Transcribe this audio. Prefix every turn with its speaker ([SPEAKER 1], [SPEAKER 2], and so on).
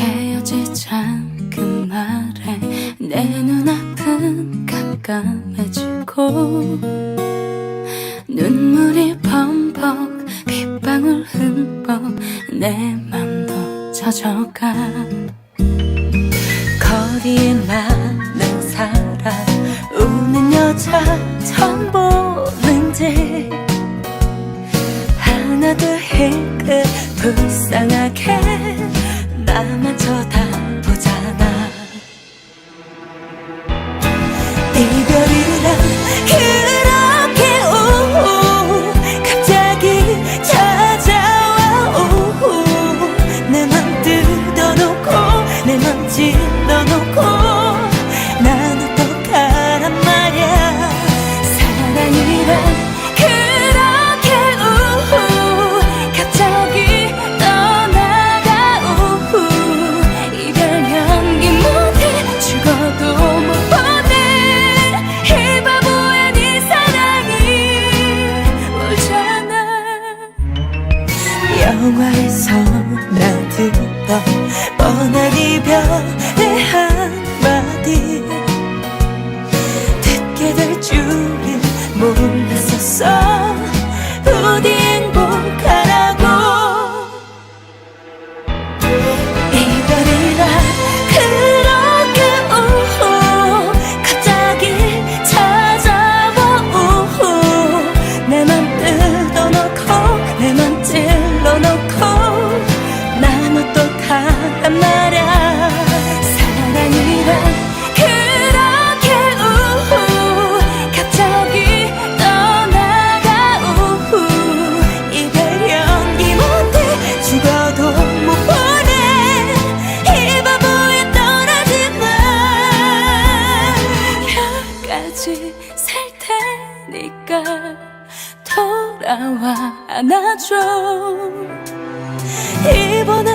[SPEAKER 1] 헤어지자 그 말에 내 눈앞은 깜깜해지고 눈물이 범벅 빗방울 흠뻑 내 맘도 젖어가. 거리에만 난 사람 우는 여자 처음 보는지. 하나도 힐끗 불쌍하게 이별이란 그렇게 오오 갑자기 찾아와 오오 내맘 뜯어놓고 내맘 찔러놓고 테니까 돌아와 안아줘. 이번 한